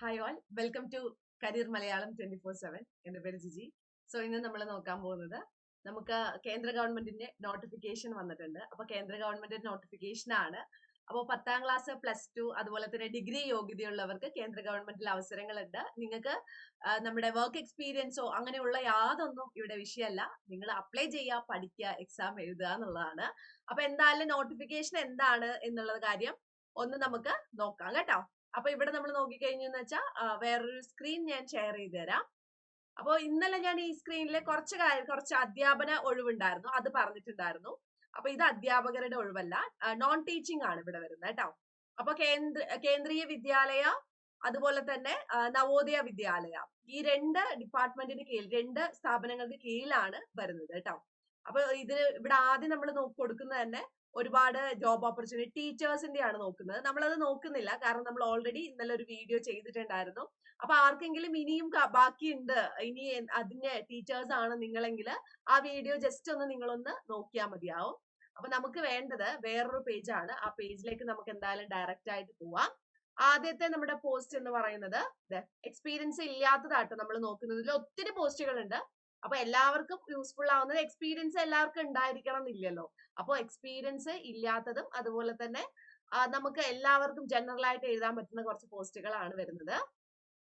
Hi all welcome to career Malayalam twenty four seven എന്റെ പേര് Jiji. So ഇന്ന് നമ്മൾ നോക്കാൻ പോകുന്നത് നമുക്ക് കേന്ദ്ര ഗവൺമെന്റിന്റെ നോട്ടിഫിക്കേഷൻ വന്നിട്ടുണ്ട്. അപ്പൊ കേന്ദ്ര ഗവൺമെന്റിന്റെ നോട്ടിഫിക്കേഷൻ ആണ്. അപ്പോൾ പത്താം ക്ലാസ് പ്ലസ് ടു അതുപോലെ തന്നെ ഡിഗ്രി യോഗ്യതയുള്ളവർക്ക് കേന്ദ്ര ഗവൺമെന്റിൽ അവസരങ്ങളുണ്ട്. നിങ്ങൾക്ക് നമ്മുടെ വർക്ക് എക്സ്പീരിയൻസോ അങ്ങനെയുള്ള യാതൊന്നും ഇവിടെ വിഷയമല്ല. നിങ്ങൾ അപ്ലൈ ചെയ്യുക പഠിക്കുക എക്സാം എഴുതുക എന്നുള്ളതാണ്. അപ്പൊ എന്തായാലും നോട്ടിഫിക്കേഷൻ എന്താണ് എന്നുള്ള കാര്യം ഒന്ന് നമുക്ക് നോക്കാം കേട്ടോ. അപ്പൊ ഇവിടെ നമ്മൾ നോക്കിക്കഴിഞ്ഞെന്ന് വെച്ചാൽ വേറൊരു സ്ക്രീൻ ഞാൻ ഷെയർ ചെയ്ത് തരാം അപ്പോൾ ഇന്നലെ ഞാൻ ഈ സ്ക്രീനിൽ കുറച്ച് കാര്യം കുറച്ച് അധ്യാപന ഒഴിവുണ്ടായിരുന്നു. അത് പറഞ്ഞിട്ടുണ്ടായിരുന്നു. അപ്പൊ ഇത് അധ്യാപകരുടെ ഒഴിവല്ല നോൺ ടീച്ചിങ് ആണ് ഇവിടെ വരുന്നത് കേട്ടോ. അപ്പൊ കേന്ദ്ര കേന്ദ്രീയ വിദ്യാലയ അതുപോലെ തന്നെ നവോദയ വിദ്യാലയ. ഈ രണ്ട് ഡിപ്പാർട്ട്മെന്റിന് കീഴിൽ രണ്ട് സ്ഥാപനങ്ങൾക്ക് കീഴിലാണ് വരുന്നത് കേട്ടോ. അപ്പൊ ഇത് ഇവിടെ ആദ്യം നമ്മൾ കൊടുക്കുന്നത് തന്നെ ഒരുപാട് ജോബ് ഓപ്പർച്യൂണിറ്റി ടീച്ചേഴ്സിന്റെ ആണ് നോക്കുന്നത്. നമ്മളത് നോക്കുന്നില്ല. കാരണം നമ്മൾ ഓൾറെഡി ഇന്നലെ ഒരു വീഡിയോ ചെയ്തിട്ടുണ്ടായിരുന്നു. അപ്പൊ ആർക്കെങ്കിലും ഇനിയും ബാക്കിയുണ്ട്. ഇനി അതിന്റെ ടീച്ചേഴ്സ് ആണ് നിങ്ങളെങ്കിൽ ആ വീഡിയോ ജസ്റ്റ് ഒന്ന് നിങ്ങളൊന്ന് നോക്കിയാൽ മതിയാവും. അപ്പൊ നമുക്ക് വേണ്ടത് വേറൊരു പേജാണ് ആ പേജിലേക്ക് നമുക്ക് എന്തായാലും ഡയറക്റ്റ് ആയിട്ട് പോവാം. ആദ്യത്തെ നമ്മുടെ പോസ്റ്റ് എന്ന് പറയുന്നത് എക്സ്പീരിയൻസ് ഇല്ലാത്തതായിട്ട് നമ്മൾ നോക്കുന്നതിൽ ഒത്തിരി പോസ്റ്റുകൾ ഉണ്ട് അപ്പൊ എല്ലാവർക്കും യൂസ്ഫുൾ ആവുന്നത് എക്സ്പീരിയൻസ് എല്ലാവർക്കും ഉണ്ടായിരിക്കണം എന്നില്ലല്ലോ. അപ്പോൾ എക്സ്പീരിയൻസ് ഇല്ലാത്തതും അതുപോലെ തന്നെ നമുക്ക് എല്ലാവർക്കും ജനറൽ ആയിട്ട് എഴുതാൻ പറ്റുന്ന കുറച്ച് പോസ്റ്റുകളാണ് വരുന്നത്.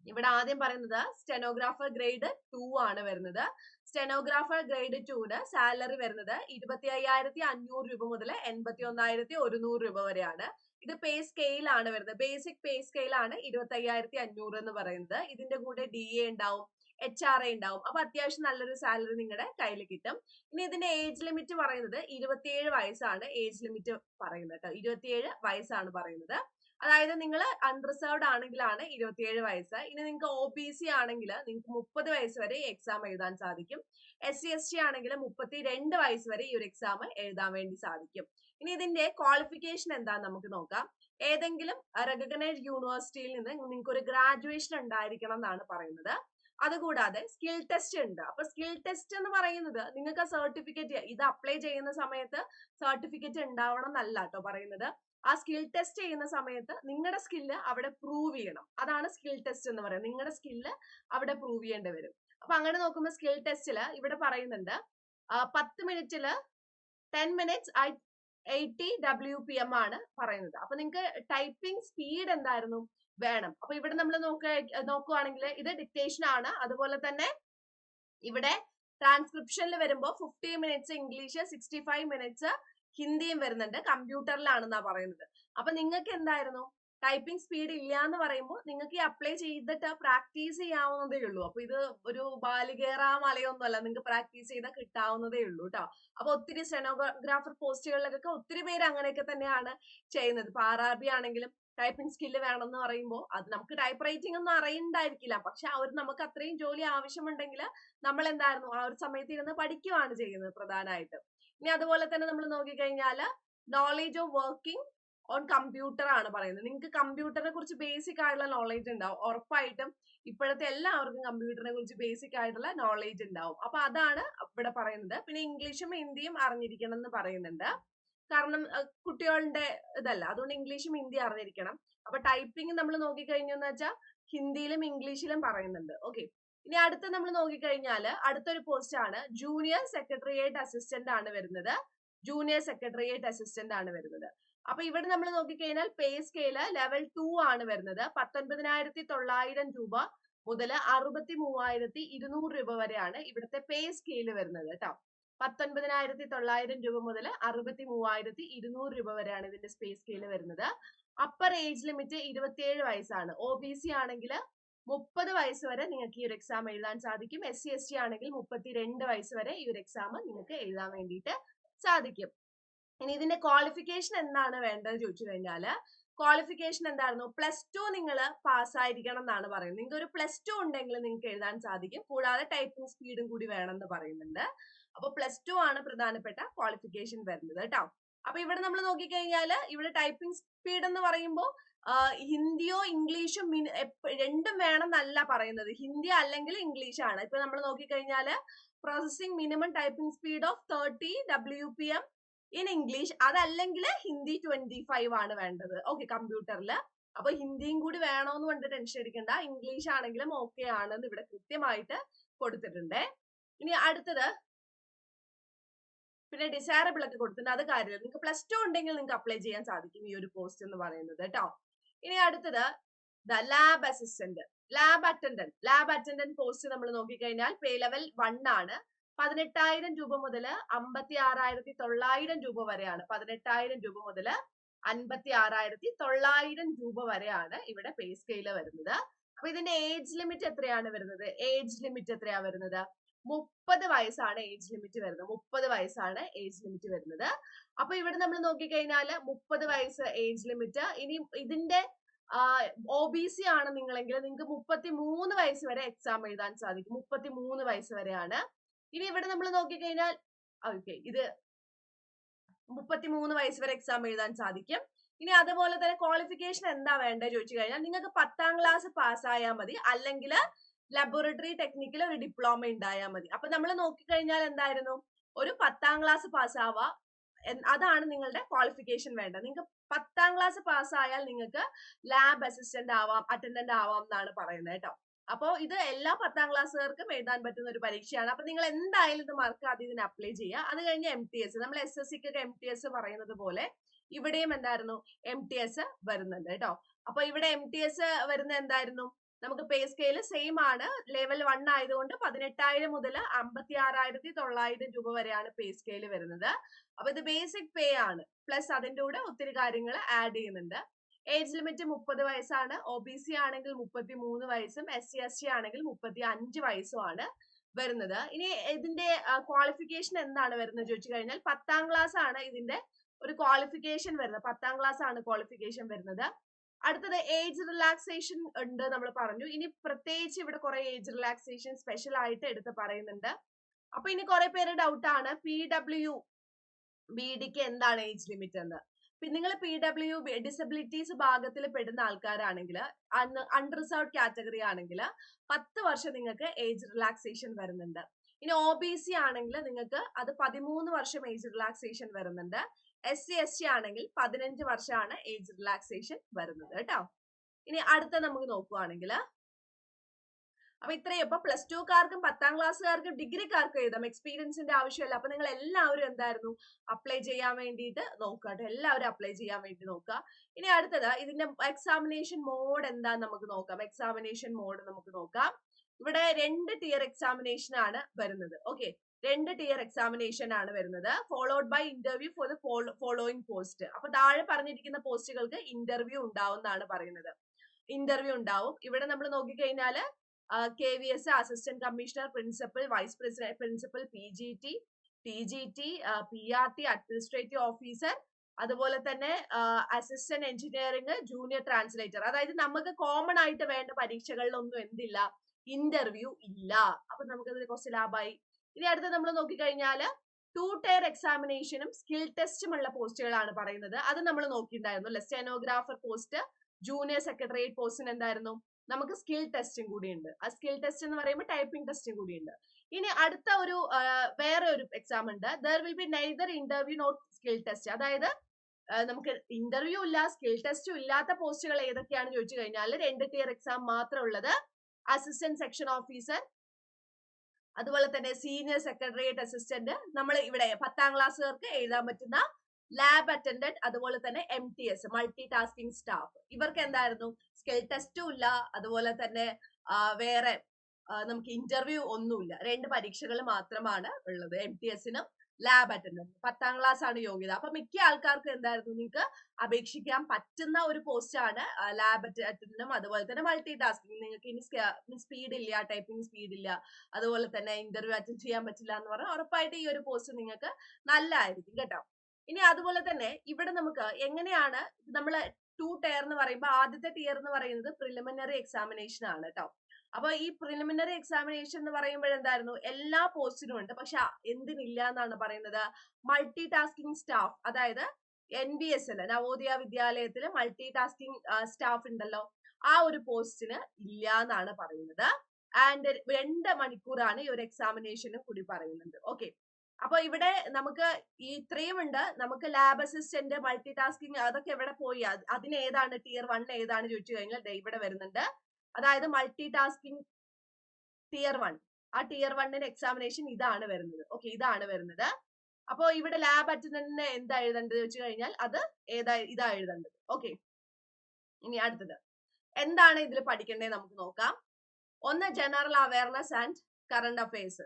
ഇവിടെ ആദ്യം പറയുന്നത് സ്റ്റെനോഗ്രാഫർ ഗ്രേഡ് ടു ആണ് വരുന്നത്. സ്റ്റെനോഗ്രാഫർ ഗ്രേഡ് ടുവിന് സാലറി വരുന്നത് ഇരുപത്തി അയ്യായിരത്തി അഞ്ഞൂറ് രൂപ മുതൽ എൺപത്തി ഒന്നായിരത്തി ഒരുന്നൂറ് രൂപ വരെയാണ്. ഇത് പേ സ്കെയിൽ ആണ് വരുന്നത്. ബേസിക് പേ സ്കെയിൽ ആണ് ഇരുപത്തി അയ്യായിരത്തി അഞ്ഞൂറ് എന്ന് പറയുന്നത്. ഇതിന്റെ കൂടെ ഡി എ ഉണ്ടാവും. എച്ച് ആർ ഐ ഉണ്ടാവും. അപ്പൊ അത്യാവശ്യം നല്ലൊരു സാലറി നിങ്ങളുടെ കയ്യിൽ കിട്ടും. ഇനി ഇതിന്റെ ഏജ് ലിമിറ്റ് പറയുന്നത് ഇരുപത്തിയേഴ് വയസ്സാണ് ഏജ് ലിമിറ്റ് പറയുന്നത് കേട്ടോ. ഇരുപത്തിയേഴ് വയസ്സാണ് പറയുന്നത്. അതായത് നിങ്ങൾ അൺറിസർവ്ഡ് ആണെങ്കിലാണ് ഇരുപത്തിയേഴ് വയസ്സ്. ഇനി നിങ്ങൾക്ക് ഒ ബി സി ആണെങ്കിൽ നിങ്ങൾക്ക് മുപ്പത് വയസ്സ് വരെ എക്സാം എഴുതാൻ സാധിക്കും. എസ് സി എസ് ടി ആണെങ്കിൽ മുപ്പത്തി രണ്ട് വയസ്സ് വരെ ഈ ഒരു എക്സാം എഴുതാൻ വേണ്ടി സാധിക്കും. ഇനി ഇതിന്റെ ക്വാളിഫിക്കേഷൻ എന്താന്ന് നമുക്ക് നോക്കാം. ഏതെങ്കിലും റെക്കഗ്നൈസ്ഡ് യൂണിവേഴ്സിറ്റിയിൽ നിന്ന് നിങ്ങൾക്ക് ഒരു ഗ്രാജുവേഷൻ ഉണ്ടായിരിക്കണം എന്നാണ് പറയുന്നത്. അതുകൂടാതെ സ്കിൽ ടെസ്റ്റ് ഉണ്ട്. അപ്പൊ സ്കിൽ ടെസ്റ്റ് എന്ന് പറയുന്നത് നിങ്ങൾക്ക് സർട്ടിഫിക്കറ്റ് ഇത് അപ്ലൈ ചെയ്യുന്ന സമയത്ത് സർട്ടിഫിക്കറ്റ് ഉണ്ടാവണം എന്നല്ല കേട്ടോ പറയുന്നത്. ആ സ്കിൽ ടെസ്റ്റ് ചെയ്യുന്ന സമയത്ത് നിങ്ങളുടെ സ്കില്ല് അവിടെ പ്രൂവ് ചെയ്യണം. അതാണ് സ്കിൽ ടെസ്റ്റ് എന്ന് പറയുന്നത്. നിങ്ങളുടെ സ്കില്ല് അവിടെ പ്രൂവ് ചെയ്യേണ്ടി വരും. അപ്പൊ അങ്ങനെ നോക്കുമ്പോൾ സ്കിൽ ടെസ്റ്റിൽ ഇവിടെ പറയുന്നുണ്ട് പത്ത് മിനിറ്റിൽ ten minutes eighty W P M ആണ് പറയുന്നത്. അപ്പൊ നിങ്ങൾക്ക് ടൈപ്പിംഗ് സ്പീഡ് എന്തായിരുന്നു? വേണം. അപ്പൊ ഇവിടെ നമ്മൾ നോക്ക നോക്കുവാണെങ്കിൽ ഇത് ഡിക്റ്റേഷൻ ആണ്. അതുപോലെ തന്നെ ഇവിടെ ട്രാൻസ്ക്രിപ്ഷനിൽ വരുമ്പോൾ fifty minutes English sixty five minutes ഹിന്ദിയും വരുന്നുണ്ട്. കമ്പ്യൂട്ടറിലാണെന്നാ പറയുന്നത്. അപ്പൊ നിങ്ങൾക്ക് എന്തായിരുന്നു? ടൈപ്പിംഗ് സ്പീഡ് ഇല്ല എന്ന് പറയുമ്പോൾ നിങ്ങൾക്ക് ഈ അപ്ലൈ ചെയ്തിട്ട് പ്രാക്ടീസ് ചെയ്യാവുന്നതേ ഉള്ളൂ. അപ്പൊ ഇത് ഒരു ബാലികേറാ മലയൊന്നുമല്ല. നിങ്ങൾക്ക് പ്രാക്ടീസ് ചെയ്താൽ കിട്ടാവുന്നതേ ഉള്ളൂ കേട്ടോ അപ്പൊ ഒത്തിരി സ്റ്റെനോഗ്രാഫർ പോസ്റ്റുകളിലൊക്കെ ഒത്തിരി പേര് അങ്ങനെയൊക്കെ തന്നെയാണ് ചെയ്യുന്നത്. ഇപ്പൊ ആർ ആർ ബി ആണെങ്കിലും ടൈപ്പിംഗ് സ്കില്ല് വേണമെന്ന് പറയുമ്പോൾ അത് നമുക്ക് ടൈപ്പ് റൈറ്റിംഗ് ഒന്നും അറിയണ്ടായിരിക്കില്ല. പക്ഷെ അവർ നമുക്ക് അത്രയും ജോലി ആവശ്യമുണ്ടെങ്കിൽ നമ്മൾ എന്തായിരുന്നു? ആ ഒരു സമയത്ത് ഇരുന്ന് പഠിക്കുകയാണ് ചെയ്യുന്നത് പ്രധാനമായിട്ടും. ഇനി അതുപോലെ തന്നെ നമ്മൾ നോക്കിക്കഴിഞ്ഞാൽ knowledge of working on computer ആണ് പറയുന്നത്. നിങ്ങൾക്ക് കമ്പ്യൂട്ടറിനെ കുറിച്ച് ബേസിക് ആയിട്ടുള്ള നോളേജ് ഉണ്ടാവും. ഉറപ്പായിട്ടും ഇപ്പോഴത്തെ എല്ലാവർക്കും കമ്പ്യൂട്ടറിനെ കുറിച്ച് ബേസിക് ആയിട്ടുള്ള നോളേജ് ഉണ്ടാവും. അപ്പൊ അതാണ് ഇവിടെ പറയുന്നത്. പിന്നെ ഇംഗ്ലീഷും ഹിന്ദിയും അറിഞ്ഞിരിക്കണം എന്ന് പറയുന്നുണ്ട്. കാരണം കുട്ടികളുടെ ഇതല്ല. അതുകൊണ്ട് ഇംഗ്ലീഷും ഹിന്ദി അറിഞ്ഞിരിക്കണം. അപ്പൊ ടൈപ്പിംഗ് നമ്മൾ നോക്കിക്കഴിഞ്ഞു എന്ന് വെച്ചാൽ ഹിന്ദിയിലും ഇംഗ്ലീഷിലും പറയുന്നുണ്ട്. ഓക്കെ. ഇനി അടുത്ത നമ്മൾ നോക്കിക്കഴിഞ്ഞാൽ അടുത്തൊരു പോസ്റ്റ് ആണ്. ജൂനിയർ സെക്രട്ടറിയേറ്റ് അസിസ്റ്റന്റ് ആണ് വരുന്നത്. ജൂനിയർ സെക്രട്ടറിയേറ്റ് അസിസ്റ്റന്റ് ആണ് വരുന്നത്. അപ്പൊ ഇവിടെ നമ്മൾ നോക്കിക്കഴിഞ്ഞാൽ പേ സ്കെയിൽ ലെവൽ ടു ആണ് വരുന്നത്. പത്തൊൻപതിനായിരത്തി തൊള്ളായിരം രൂപ മുതൽ അറുപത്തി മൂവായിരത്തി ഇരുന്നൂറ് രൂപ വരെയാണ് ഇവിടുത്തെ പേ സ്കെയിൽ വരുന്നത് കേട്ടോ. പത്തൊൻപതിനായിരത്തി തൊള്ളായിരം രൂപ മുതൽ അറുപത്തി മൂവായിരത്തി ഇരുന്നൂറ് രൂപ വരെയാണ് ഇതിന്റെ സ്പേസ് സ്കെയിൽ വരുന്നത്. അപ്പർ ഏജ് ലിമിറ്റ് ഇരുപത്തിയേഴ് വയസ്സാണ്. ഒ ബി സി ആണെങ്കിൽ മുപ്പത് വയസ്സ് വരെ നിങ്ങൾക്ക് ഈ ഒരു എക്സാം എഴുതാൻ സാധിക്കും. എസ് സി എസ് ടി ആണെങ്കിൽ മുപ്പത്തിരണ്ട് വയസ്സ് വരെ ഈ ഒരു എക്സാം നിങ്ങൾക്ക് എഴുതാൻ വേണ്ടിയിട്ട് സാധിക്കും. ഇനി ഇതിന്റെ ക്വാളിഫിക്കേഷൻ എന്താണ് വേണ്ടത് ചോദിച്ചു കഴിഞ്ഞാൽ ക്വാളിഫിക്കേഷൻ എന്തായിരുന്നു? പ്ലസ് ടു നിങ്ങൾ പാസ്സായിരിക്കണം എന്നാണ് പറയുന്നത്. നിങ്ങൾക്ക് ഒരു പ്ലസ് ടു ഉണ്ടെങ്കിൽ നിങ്ങൾക്ക് എഴുതാൻ സാധിക്കും. കൂടാതെ ടൈപ്പിംഗ് സ്പീഡും കൂടി വേണം എന്ന് പറയുന്നുണ്ട്. അപ്പൊ പ്ലസ് ടു ആണ് പ്രധാനപ്പെട്ട ക്വാളിഫിക്കേഷൻ വരുന്നത് കേട്ടോ. അപ്പൊ ഇവിടെ നമ്മൾ നോക്കിക്കഴിഞ്ഞാൽ ഇവിടെ ടൈപ്പിംഗ് സ്പീഡ് എന്ന് പറയുമ്പോൾ ഹിന്ദിയോ ഇംഗ്ലീഷോ രണ്ടും വേണം എന്നല്ല പറയുന്നത്. ഹിന്ദി അല്ലെങ്കിൽ ഇംഗ്ലീഷ് ആണ്. ഇപ്പൊ നമ്മൾ നോക്കിക്കഴിഞ്ഞാൽ processing minimum typing speed of thirty W P M in English അതല്ലെങ്കിൽ ഹിന്ദി ട്വന്റി ഫൈവ് ആണ് വേണ്ടത്. ഓക്കെ കമ്പ്യൂട്ടറിൽ അപ്പൊ ഹിന്ദിയും കൂടി വേണോന്ന് കൊണ്ട് ടെൻഷൻ അടിക്കണ്ട. ഇംഗ്ലീഷ് ആണെങ്കിലും ഓക്കെ ആണെന്ന് ഇവിടെ കൃത്യമായിട്ട് കൊടുത്തിട്ടുണ്ട്. ഇനി അടുത്തത് പിന്നെ ഡിസൈറബിൾ ഒക്കെ കൊടുത്തിട്ടുണ്ട്. അത് കാര്യമില്ല. നിങ്ങൾക്ക് പ്ലസ് ടു ഉണ്ടെങ്കിൽ നിങ്ങൾക്ക് അപ്ലൈ ചെയ്യാൻ സാധിക്കും ഈ ഒരു പോസ്റ്റ് എന്ന് പറയുന്നത് കേട്ടോ. ഇനി അടുത്തത് the lab assistant lab attendant lab attendant post നമ്മൾ നോക്കിക്കഴിഞ്ഞാൽ പേ ലെവൽ വൺ ആണ്. പതിനെട്ടായിരം രൂപ മുതൽ അമ്പത്തി ആറായിരത്തി തൊള്ളായിരം രൂപ വരെയാണ്. പതിനെട്ടായിരം രൂപ മുതൽ അൻപത്തി ആറായിരത്തി തൊള്ളായിരം രൂപ വരെയാണ് ഇവിടെ പേ സ്കെയിൽ വരുന്നത്. അപ്പൊ ഇതിന്റെ ഏജ് ലിമിറ്റ് എത്രയാണ് വരുന്നത്? ഏജ് ലിമിറ്റ് എത്രയാണ് വരുന്നത്? മുപ്പത് വയസ്സാണ് ഏജ് ലിമിറ്റ് വരുന്നത്. മുപ്പത് വയസ്സാണ് ഏജ് ലിമിറ്റ് വരുന്നത്. അപ്പൊ ഇവിടെ നമ്മൾ നോക്കിക്കഴിഞ്ഞാൽ മുപ്പത് വയസ്സ് ഏജ് ലിമിറ്റ് ഇനി ഇതിന്റെ ഒ ബി സി ആണ് നിങ്ങളെങ്കിൽ നിങ്ങൾക്ക് മുപ്പത്തി മൂന്ന് വയസ്സ് വരെ എക്സാം എഴുതാൻ സാധിക്കും. മുപ്പത്തി മൂന്ന് വയസ്സ് വരെയാണ്. ഇനി ഇവിടെ നമ്മൾ നോക്കിക്കഴിഞ്ഞാൽ ഓക്കെ ഇത് മുപ്പത്തി മൂന്ന് വയസ്സ് വരെ എക്സാം എഴുതാൻ സാധിക്കും. ഇനി അതുപോലെ തന്നെ ക്വാളിഫിക്കേഷൻ എന്താ വേണ്ടത് ചോദിച്ചു കഴിഞ്ഞാൽ നിങ്ങൾക്ക് പത്താം ക്ലാസ് പാസ്സായാൽ മതി. അല്ലെങ്കിൽ ലബോറട്ടറി ടെക്നിക്കിൽ ഒരു ഡിപ്ലോമ ഉണ്ടായാൽ മതി. അപ്പൊ നമ്മൾ നോക്കിക്കഴിഞ്ഞാൽ എന്തായിരുന്നു? ഒരു പത്താം ക്ലാസ് പാസ്സാവുക അതാണ് നിങ്ങളുടെ ക്വാളിഫിക്കേഷൻ വേണ്ടത്. നിങ്ങൾക്ക് പത്താം ക്ലാസ് പാസ്സായാൽ നിങ്ങൾക്ക് ലാബ് അസിസ്റ്റന്റ് ആവാം അറ്റൻഡന്റ് ആവാം എന്നാണ് പറയുന്നത് കേട്ടോ. അപ്പോൾ ഇത് എല്ലാ പത്താം ക്ലാസ്സുകാർക്കും എഴുതാൻ പറ്റുന്ന ഒരു പരീക്ഷയാണ്. അപ്പൊ നിങ്ങൾ എന്തായാലും ഇത് മറക്കാതെ ഇതിന് അപ്ലൈ ചെയ്യുക. അത് കഴിഞ്ഞ് എം ടി എസ് നമ്മൾ എസ് എസ് സിക്കൊക്കെ എം ടി എസ് പറയുന്നത് പോലെ ഇവിടെയും എന്തായിരുന്നു? എം ടി എസ് വരുന്നുണ്ട് കേട്ടോ. അപ്പൊ ഇവിടെ എം ടി എസ് വരുന്ന എന്തായിരുന്നു? നമുക്ക് പേ സ്കെയിൽ സെയിം ആണ്. ലെവൽ വൺ ആയതുകൊണ്ട് പതിനെട്ടായിരം മുതൽ അമ്പത്തി ആറായിരത്തി തൊള്ളായിരം രൂപ വരെയാണ് പേ സ്കെയിൽ വരുന്നത്. അപ്പൊ ഇത് ബേസിക് പേ ആണ്. പ്ലസ് അതിന്റെ കൂടെ ഒത്തിരി കാര്യങ്ങൾ ആഡ് ചെയ്യുന്നുണ്ട്. ഏജ് ലിമിറ്റ് മുപ്പത് വയസ്സാണ്. ഒ ബി സി ആണെങ്കിൽ മുപ്പത്തി മൂന്ന് വയസ്സും എസ് സി എസ് ടി ആണെങ്കിൽ മുപ്പത്തി അഞ്ച് വയസ്സുമാണ് വരുന്നത്. ഇനി ഇതിന്റെ ക്വാളിഫിക്കേഷൻ എന്താണ് വരുന്നത് ചോദിച്ചു കഴിഞ്ഞാൽ പത്താം ക്ലാസ് ആണ് ഇതിന്റെ ഒരു ക്വാളിഫിക്കേഷൻ വരുന്നത്. പത്താം ക്ലാസ് ആണ് ക്വാളിഫിക്കേഷൻ വരുന്നത്. അടുത്തത് ഏജ് റിലാക്സേഷൻ ഉണ്ട് നമ്മൾ പറഞ്ഞു. ഇനി പ്രത്യേകിച്ച് ഇവിടെ കുറെ ഏജ് റിലാക്സേഷൻ സ്പെഷ്യൽ ആയിട്ട് എടുത്ത് പറയുന്നുണ്ട്. അപ്പൊ ഇനി കുറെ പേര് ഡൗട്ട് ആണ്. പി ഡബ്ല്യു ബി ഡിക്ക് എന്താണ് ഏജ് ലിമിറ്റ് എന്ന്? നിങ്ങൾ പി ഡബ്ല്യു ഡിസബിലിറ്റീസ് ഭാഗത്തിൽ പെടുന്ന ആൾക്കാരാണെങ്കിൽ അൺറിസർവ്ഡ് കാറ്റഗറി ആണെങ്കിൽ പത്ത് വർഷം നിങ്ങൾക്ക് ഏജ് റിലാക്സേഷൻ വരുന്നുണ്ട്. ഇനി ഒ ബി സി ആണെങ്കിൽ നിങ്ങൾക്ക് അത് പതിമൂന്ന് വർഷം ഏജ് റിലാക്സേഷൻ വരുന്നുണ്ട്. എസ് സി എസ് ടി ആണെങ്കിൽ പതിനഞ്ച് വർഷമാണ് ഏജ് റിലാക്സേഷൻ വരുന്നത് കേട്ടോ. ഇനി അടുത്ത നമുക്ക് നോക്കുവാണെങ്കിൽ അപ്പൊ ഇത്രയും ഇപ്പൊ പ്ലസ് ടുക്കാർക്കും പത്താം ക്ലാസ്സുകാർക്കും ഡിഗ്രിക്കാർക്കും എഴുതാം. എക്സ്പീരിയൻസിന്റെ ആവശ്യമില്ല. അപ്പൊ നിങ്ങൾ എല്ലാവരും എന്തായിരുന്നു? അപ്ലൈ ചെയ്യാൻ വേണ്ടിയിട്ട് നോക്കുക കേട്ടോ. എല്ലാവരും അപ്ലൈ ചെയ്യാൻ വേണ്ടി നോക്കുക. ഇനി അടുത്തത് ഇതിന്റെ എക്സാമിനേഷൻ മോഡ് എന്താന്ന് നമുക്ക് നോക്കാം. എക്സാമിനേഷൻ മോഡ് നമുക്ക് നോക്കാം. ഇവിടെ രണ്ട് ടിയർ എക്സാമിനേഷൻ ആണ് വരുന്നത്. ഓക്കെ രണ്ട് ടിയർ എക്സാമിനേഷൻ ആണ് വരുന്നത്. Followed by interview for the following post അപ്പൊ താഴെ പറഞ്ഞിരിക്കുന്ന പോസ്റ്റുകൾക്ക് ഇന്റർവ്യൂ ഉണ്ടാവും എന്നാണ് പറയുന്നത്. ഇന്റർവ്യൂ ഉണ്ടാവും. ഇവിടെ നമ്മൾ നോക്കിക്കഴിഞ്ഞാൽ K V S assistant commissioner principal vice president principal P G T T G T P R T administrative officer അതുപോലെ തന്നെ അസിസ്റ്റന്റ് എഞ്ചിനീയറിംഗ് ജൂനിയർ ട്രാൻസ്ലേറ്റർ അതായത് നമുക്ക് കോമൺ ആയിട്ട് വേണ്ട പരീക്ഷകളിലൊന്നും എന്തില്ല ഇന്റർവ്യൂ ഇല്ല. അപ്പൊ നമുക്കത് കുറച്ച് ലാഭമായി. ഇനി അടുത്ത് നമ്മൾ നോക്കിക്കഴിഞ്ഞാൽ ടു ടയർ എക്സാമിനേഷനും സ്കിൽ ടെസ്റ്റും ഉള്ള പോസ്റ്റുകളാണ് പറയുന്നത്. അത് നമ്മൾ നോക്കിയിട്ടുണ്ടായിരുന്നു അല്ലെ? സ്റ്റെനോഗ്രാഫർ പോസ്റ്റ് ജൂനിയർ സെക്രട്ടേറിയറ്റ് പോസ്റ്റിന് എന്തായിരുന്നു? നമുക്ക് സ്കിൽ ടെസ്റ്റും കൂടിയുണ്ട് ആ സ്കിൽ ടെസ്റ്റ് എന്ന് പറയുമ്പോൾ ടൈപ്പിംഗ് ടെസ്റ്റും കൂടിയുണ്ട് ഇനി അടുത്ത ഒരു വേറെ ഒരു എക്സാം ഉണ്ട്. There will be neither interview not skill test അതായത് നമുക്ക് ഇന്റർവ്യൂ ഇല്ല സ്കിൽ ടെസ്റ്റും ഇല്ലാത്ത പോസ്റ്റുകൾ ഏതൊക്കെയാണ് ചോദിച്ചു കഴിഞ്ഞാൽ രണ്ട് ടിയർ എക്സാം മാത്രം ഉള്ളത് അസിസ്റ്റന്റ് സെക്ഷൻ ഓഫീസർ അതുപോലെ തന്നെ സീനിയർ സെക്രട്ടേറിയറ്റ് അസിസ്റ്റന്റ് നമ്മൾ ഇവിടെ പത്താം ക്ലാസ്സുകാർക്ക് എഴുതാൻ പറ്റുന്ന ലാബ് അറ്റൻഡന്റ് അതുപോലെ തന്നെ M T S multi tasking staff ഇവർക്ക് എന്തായിരുന്നു? സ്കിൽ ടെസ്റ്റും ഇല്ല. അതുപോലെ തന്നെ വേറെ നമുക്ക് ഇന്റർവ്യൂ ഒന്നുമില്ല. രണ്ട് പരീക്ഷകൾ മാത്രമാണ് ഉള്ളത് എം ടി എസിനും ലാബ് അറ്റൻഡന്റ് പത്താം ക്ലാസ് ആണ് യോഗ്യത. അപ്പൊ മിക്ക ആൾക്കാർക്ക് എന്തായിരുന്നു? നിങ്ങൾക്ക് അപേക്ഷിക്കാൻ പറ്റുന്ന ഒരു പോസ്റ്റ് ആണ് ലാബ് അറ്റൻഡന്റും അതുപോലെ തന്നെ മൾട്ടി ടാസ്കിങ് നിങ്ങൾക്ക് ഇനി സ്പീഡ് ഇല്ല ടൈപ്പിംഗ് സ്പീഡ് ഇല്ല. അതുപോലെ തന്നെ ഇന്റർവ്യൂ അറ്റൻഡ് ചെയ്യാൻ പറ്റില്ല എന്ന് പറഞ്ഞാൽ ഉറപ്പായിട്ട് ഈ ഒരു പോസ്റ്റ് നിങ്ങൾക്ക് നല്ലതായിരിക്കും കേട്ടോ. ഇനി അതുപോലെ തന്നെ ഇവിടെ നമുക്ക് എങ്ങനെയാണ് നമ്മൾ ടു ടയർ എന്ന് പറയുമ്പോൾ ആദ്യത്തെ ടിയർ എന്ന് പറയുന്നത് പ്രിലിമിനറി എക്സാമിനേഷൻ ആണ് കേട്ടോ. അപ്പൊ ഈ പ്രിലിമിനറി എക്സാമിനേഷൻ എന്ന് പറയുമ്പോൾ എന്തായിരുന്നു എല്ലാ പോസ്റ്റിനും ഉണ്ട്. പക്ഷെ എന്തിനില്ല എന്നാണ് പറയുന്നത്? മൾട്ടി ടാസ്കിംഗ് സ്റ്റാഫ് അതായത് N B S L Navodaya വിദ്യാലയത്തിൽ മൾട്ടി ടാസ്കിംഗ് സ്റ്റാഫ് ഉണ്ടല്ലോ. ആ ഒരു പോസ്റ്റിന് ഇല്ല എന്നാണ് പറയുന്നത്. ആൻഡ് രണ്ട് മണിക്കൂറാണ് ഈ ഒരു എക്സാമിനേഷനും കൂടി പറയുന്നുണ്ട് ഓക്കെ അപ്പൊ ഇവിടെ നമുക്ക് ഈ ഇത്രയും ഉണ്ട്. നമുക്ക് ലാബ് അസിസ്റ്റന്റ് മൾട്ടി ടാസ്കിങ് അതൊക്കെ എവിടെ പോയി? അതിനേതാണ് ടിയർ വൺ ഏതാണ് ചോദിച്ചു കഴിഞ്ഞാൽ ഇവിടെ വരുന്നുണ്ട്. അതായത് മൾട്ടി ടാസ്കിങ് ടിയർ വൺ ആ ടിയർ വണ്ണിന് എക്സാമിനേഷൻ ഇതാണ് വരുന്നത്. ഓക്കെ ഇതാണ് വരുന്നത്. അപ്പോ ഇവിടെ ലാബ് അറ്റൻഡന്റിന് എന്താ എഴുതേണ്ടത് വെച്ച് കഴിഞ്ഞാൽ അത് ഏതാ ഇതാ എഴുതേണ്ടത്. ഓക്കെ ഇനി അടുത്തത്. എന്താണ് ഇതിൽ പഠിക്കേണ്ടത് നമുക്ക് നോക്കാം. ഒന്ന് general awareness and current affairs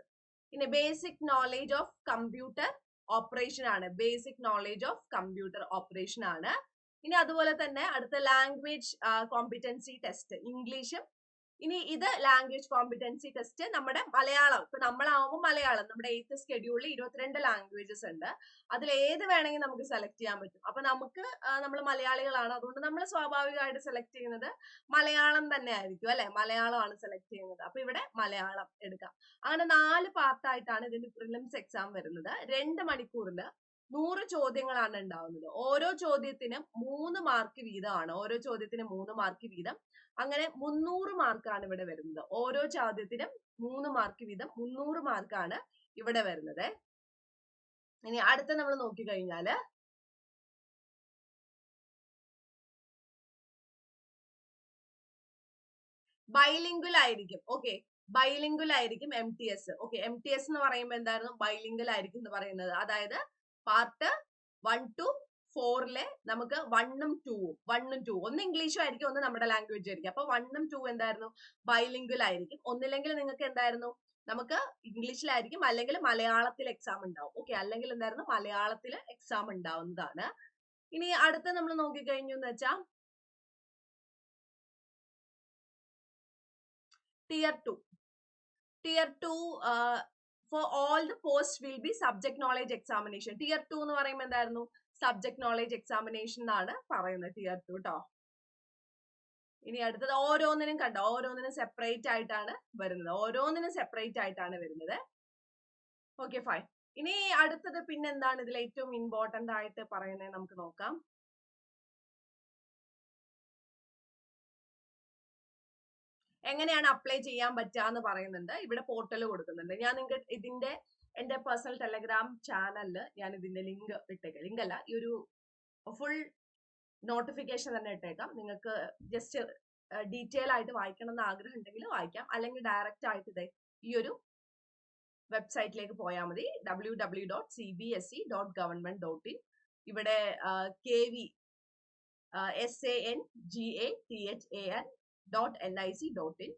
ഇനി basic knowledge of computer operation ആണ്. Basic knowledge of computer operation ആണ്. ഇനി അതുപോലെ തന്നെ അടുത്ത ലാംഗ്വേജ് കോമ്പിറ്റൻസി ടെസ്റ്റ് ഇംഗ്ലീഷും ഇനി ഇത് ലാംഗ്വേജ് കോമ്പിറ്റൻസി ടെസ്റ്റ് നമ്മുടെ മലയാളം. ഇപ്പൊ നമ്മളാവുമ്പോൾ മലയാളം. നമ്മുടെ എയ്ത്ത് സ്കെഡ്യൂളിൽ ഇരുപത്തിരണ്ട് ലാംഗ്വേജസ് ഉണ്ട്. അതിൽ ഏത് വേണമെങ്കിൽ നമുക്ക് സെലക്ട് ചെയ്യാൻ പറ്റും. അപ്പൊ നമുക്ക് നമ്മൾ മലയാളികളാണ്. അതുകൊണ്ട് നമ്മൾ സ്വാഭാവികമായിട്ട് സെലക്ട് ചെയ്യുന്നത് മലയാളം തന്നെ ആയിരിക്കും അല്ലെ? മലയാളമാണ് സെലക്ട് ചെയ്യുന്നത്. അപ്പൊ ഇവിടെ മലയാളം എടുക്കാം. അങ്ങനെ നാല് പാർട്ടായിട്ടാണ് ഇതിന്റെ പ്രിലിംസ് എക്സാം വരുന്നത്. രണ്ട് മണിക്കൂറിൽ നൂറ് ചോദ്യങ്ങളാണ് ഉണ്ടാവുന്നത്. ഓരോ ചോദ്യത്തിനും മൂന്ന് മാർക്ക് വീതമാണ്. ഓരോ ചോദ്യത്തിനും മൂന്ന് മാർക്ക് വീതം. അങ്ങനെ മുന്നൂറ് മാർക്കാണ് ഇവിടെ വരുന്നത്. ഓരോ ചോദ്യത്തിനും മൂന്ന് മാർക്ക് വീതം മുന്നൂറ് മാർക്കാണ് ഇവിടെ വരുന്നത്. ഇനി അടുത്ത നമ്മൾ നോക്കിക്കഴിഞ്ഞാൽ ബൈലിംഗുൽ ആയിരിക്കും. ഓക്കെ ബൈലിംഗുൽ ആയിരിക്കും M T S okay M T S എന്ന് പറയുമ്പോൾ എന്തായിരുന്നു? ബൈലിംഗുൽ ആയിരിക്കും എന്ന് പറയുന്നത്. അതായത് പാർട്ട് വൺ ടു ഫോറിലെ നമുക്ക് വണ്ണും ടൂവും വണ്ണും ടൂ ഒന്ന് ഇംഗ്ലീഷും ആയിരിക്കും ഒന്ന് നമ്മുടെ ലാംഗ്വേജ് ആയിരിക്കും. അപ്പൊ വണ്ണും ടൂ എന്തായിരുന്നു? ബൈലിംഗ്വൽ ആയിരിക്കും. ഒന്നില്ലെങ്കിൽ നിങ്ങൾക്ക് എന്തായിരുന്നു? നമുക്ക് ഇംഗ്ലീഷിലായിരിക്കും അല്ലെങ്കിൽ മലയാളത്തിൽ എക്സാം ഉണ്ടാവും. ഓക്കെ അല്ലെങ്കിൽ എന്തായിരുന്നു? മലയാളത്തിൽ എക്സാം ഉണ്ടാവുന്നതാണ്. ഇനി അടുത്ത നമ്മൾ നോക്കിക്കഴിഞ്ഞു എന്ന് വെച്ചാൽ tier two tier two for all the post will be subject knowledge examination tier two എന്ന് പറയുമ്പോൾ എന്തായിരുന്നു? സബ്ജക്ട് നോളേജ് എക്സാമിനേഷൻ എന്നാണ് പറയുന്നത്. ടിയർ ടു കേട്ടോ ഇനി അടുത്തത് ഓരോന്നിനും കണ്ടോ? ഓരോന്നിനും സെപ്പറേറ്റ് ആയിട്ടാണ് വരുന്നത്. ഓരോന്നിനും സെപ്പറേറ്റ് ആയിട്ടാണ് വരുന്നത്. ഓക്കെ ഫൈൻ ഇനി അടുത്തത് പിന്നെന്താണ് ഇതിൽ ഏറ്റവും ഇമ്പോർട്ടന്റ് ആയിട്ട് പറയുന്നത് നമുക്ക് നോക്കാം. എങ്ങനെയാണ് അപ്ലൈ ചെയ്യാൻ പറ്റുക എന്ന് പറയുന്നുണ്ട്. ഇവിടെ പോർട്ടൽ കൊടുക്കുന്നുണ്ട്. ഞാൻ നിങ്ങൾക്ക് ഇതിന്റെ എന്റെ പേഴ്സണൽ ടെലഗ്രാം ചാനലിൽ ഞാൻ ഇതിന്റെ ലിങ്ക് ഇട്ടേക്കാം. ലിങ്ക് അല്ല ഈ ഒരു ഫുൾ നോട്ടിഫിക്കേഷൻ തന്നെ ഇട്ടേക്കാം. നിങ്ങൾക്ക് ജസ്റ്റ് ഡീറ്റെയിൽ ആയിട്ട് വായിക്കണം എന്ന് ആഗ്രഹം ഉണ്ടെങ്കിൽ വായിക്കാം. അല്ലെങ്കിൽ ഡയറക്റ്റ് ആയിട്ട് ഇതേ ഈ ഒരു വെബ്സൈറ്റിലേക്ക് പോയാൽ മതി. W W dot C B S E dot government dot in ഇവിടെ K V S A N G A T H A N dot N I C dot in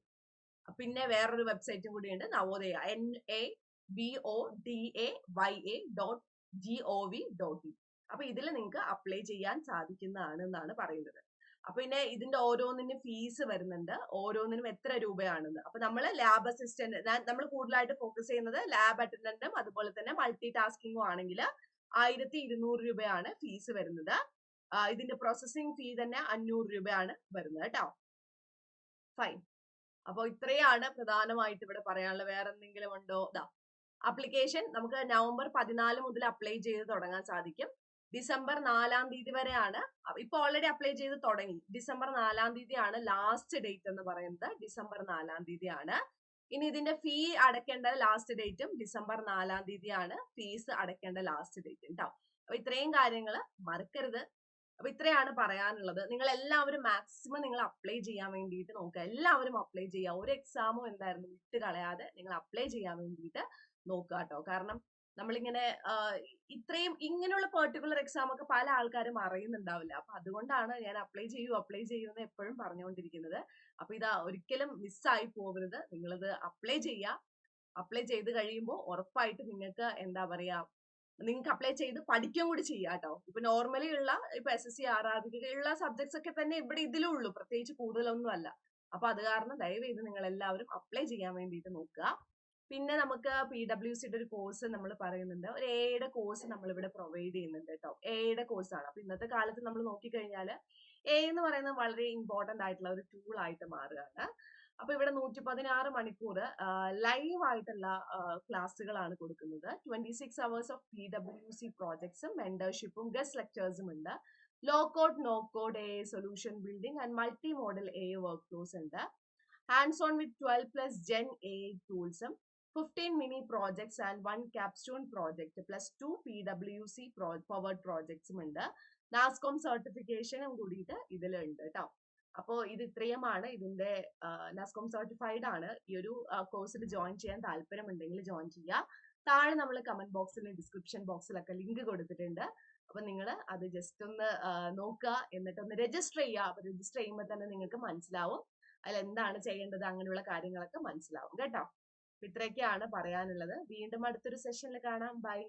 പിന്നെ വേറൊരു വെബ്സൈറ്റും കൂടിയുണ്ട് Navodaya N A B O D A Y A dot G O V dot in അപ്പൊ ഇതിൽ നിങ്ങൾക്ക് apply ചെയ്യാൻ സാധിക്കുന്നതാണ് എന്നാണ് പറയുന്നത്. അപ്പൊ പിന്നെ ഇതിന്റെ ഓരോന്നിനും ഫീസ് വരുന്നുണ്ട് ഓരോന്നിനും എത്ര രൂപയാണെന്ന്. അപ്പൊ നമ്മൾ ലാബ് അസിസ്റ്റന്റ് നമ്മൾ കൂടുതലായിട്ട് ഫോക്കസ് ചെയ്യുന്നത് ലാബ് അറ്റൻഡന്റും അതുപോലെ തന്നെ മൾട്ടി ടാസ്കിങ്ങും ആണെങ്കിൽ ആയിരത്തി ഇരുന്നൂറ് രൂപയാണ് ഫീസ് വരുന്നത്. ഇതിന്റെ പ്രോസസ്സിംഗ് ഫീ തന്നെ അഞ്ഞൂറ് രൂപയാണ് വരുന്നത് കേട്ടോ. ഫൈൻ അപ്പോൾ ഇത്രയാണ് പ്രധാനമായിട്ട് ഇവിടെ പറയാനുള്ള വേറെ എന്തെങ്കിലും ഉണ്ടോ? ഇതാ അപ്ലിക്കേഷൻ നമുക്ക് നവംബർ പതിനാല് മുതൽ അപ്ലൈ ചെയ്ത് തുടങ്ങാൻ സാധിക്കും. ഡിസംബർ നാലാം തീയതി വരെയാണ്. ഇപ്പൊ ഓൾറെഡി അപ്ലൈ ചെയ്ത് തുടങ്ങി. ഡിസംബർ നാലാം തീയതിയാണ് ലാസ്റ്റ് ഡേറ്റ് എന്ന് പറയുന്നത്. ഡിസംബർ നാലാം തീയതിയാണ്. ഇനി ഇതിന്റെ ഫീ അടയ്ക്കേണ്ട ലാസ്റ്റ് ഡേറ്റും ഡിസംബർ നാലാം തീയതിയാണ്. ഫീസ് അടയ്ക്കേണ്ട ലാസ്റ്റ് ഡേറ്റ് കേട്ടോ അപ്പൊ ഇത്രയും കാര്യങ്ങൾ മറക്കരുത്. അപ്പൊ ഇത്രയാണ് പറയാനുള്ളത്. നിങ്ങൾ എല്ലാവരും മാക്സിമം നിങ്ങൾ അപ്ലൈ ചെയ്യാൻ വേണ്ടിയിട്ട് നോക്കുക. എല്ലാവരും അപ്ലൈ ചെയ്യുക. ഒരു എക്സാമും എന്തായിരുന്നു? വിട്ട് കളയാതെ നിങ്ങൾ അപ്ലൈ ചെയ്യാൻ വേണ്ടിയിട്ട് നോക്കുക കേട്ടോ. കാരണം നമ്മളിങ്ങനെ ഇത്രയും ഇങ്ങനെയുള്ള പെർട്ടിക്കുലർ എക്സാം ഒക്കെ പല ആൾക്കാരും അറിയുന്നുണ്ടാവില്ല. അപ്പൊ അതുകൊണ്ടാണ് ഞാൻ അപ്ലൈ ചെയ്യൂ അപ്ലൈ ചെയ്യൂ എന്ന് എപ്പോഴും പറഞ്ഞുകൊണ്ടിരിക്കുന്നത്. അപ്പൊ ഇതാ ഒരിക്കലും മിസ്സായി പോകരുത് നിങ്ങളിത് അപ്ലൈ ചെയ്യുക. അപ്ലൈ ചെയ്ത് കഴിയുമ്പോൾ ഉറപ്പായിട്ട് നിങ്ങൾക്ക് എന്താ പറയാ നിങ്ങൾക്ക് അപ്ലൈ ചെയ്ത് പഠിക്കുകയും കൂടി ചെയ്യാം കേട്ടോ ഇപ്പൊ നോർമലി ഉള്ള ഇപ്പൊ S S C R R ഉള്ള സബ്ജക്ട്സ് ഒക്കെ തന്നെ ഇവിടെ ഇതിലും ഉള്ളൂ. പ്രത്യേകിച്ച് കൂടുതലൊന്നും അല്ല. അപ്പൊ അത് കാരണം ദയവേത് നിങ്ങൾ എല്ലാവരും അപ്ലൈ ചെയ്യാൻ വേണ്ടിയിട്ട് നോക്കുക. പിന്നെ നമുക്ക് പി ഡബ്ല്യു സിയുടെ ഒരു കോഴ്സ് നമ്മൾ പറയുന്നുണ്ട്. ഒരു എയുടെ കോഴ്സ് നമ്മൾ ഇവിടെ പ്രൊവൈഡ് ചെയ്യുന്നുണ്ട് കേട്ടോ എയുടെ കോഴ്സാണ് അപ്പൊ ഇന്നത്തെ കാലത്ത് നമ്മൾ നോക്കിക്കഴിഞ്ഞാൽ എ എന്ന് പറയുന്നത് വളരെ ഇമ്പോർട്ടന്റ് ആയിട്ടുള്ള ഒരു ടൂൾ ആയിട്ട് മാറുകയാണ്. അപ്പൊ ഇവിടെ നൂറ്റി പതിനാറ് മണിക്കൂർ ലൈവ് ആയിട്ടുള്ള ക്ലാസ്സുകളാണ് കൊടുക്കുന്നത്. Twenty six hours of P W C പ്രോജക്ട്സും മെന്റർഷിപ്പും ഗസ്റ്റ് ലെക്ചേഴ്സും ഉണ്ട്. Low code no code A solution building and multimodal A workflows ഉണ്ട്. Hands on with twelve plus gen A ടൂൾസും fifteen mini projects and one capstone project plus two P W C powered പ്രോജക്ട്സും ഉണ്ട്. നാസ്കോം സർട്ടിഫിക്കേഷനും കൂടിയിട്ട് ഇതിലുണ്ട് കേട്ടോ അപ്പോൾ ഇത് ഇത്രയുമാണ്. ഇതിന്റെ നസ്കോം certified ആണ്. ഈ ഒരു കോഴ്സിൽ ജോയിൻ ചെയ്യാൻ താല്പര്യമുണ്ടെങ്കിൽ ജോയിൻ ചെയ്യുക താഴെ നമ്മൾ കമന്റ് ബോക്സിൽ ഡിസ്ക്രിപ്ഷൻ ബോക്സിലൊക്കെ ലിങ്ക് കൊടുത്തിട്ടുണ്ട്. അപ്പൊ നിങ്ങൾ അത് ജസ്റ്റ് ഒന്ന് നോക്കുക. എന്നിട്ട് ഒന്ന് രജിസ്റ്റർ ചെയ്യുക. അപ്പൊ രജിസ്റ്റർ ചെയ്യുമ്പോൾ തന്നെ നിങ്ങൾക്ക് മനസ്സിലാവും. അതിൽ എന്താണ് ചെയ്യേണ്ടത് അങ്ങനെയുള്ള കാര്യങ്ങളൊക്കെ മനസ്സിലാവും. കേട്ടോ? ഇത്രയൊക്കെയാണ് പറയാനുള്ളത്. വീണ്ടും അടുത്തൊരു സെഷനിൽ കാണാം. ബൈ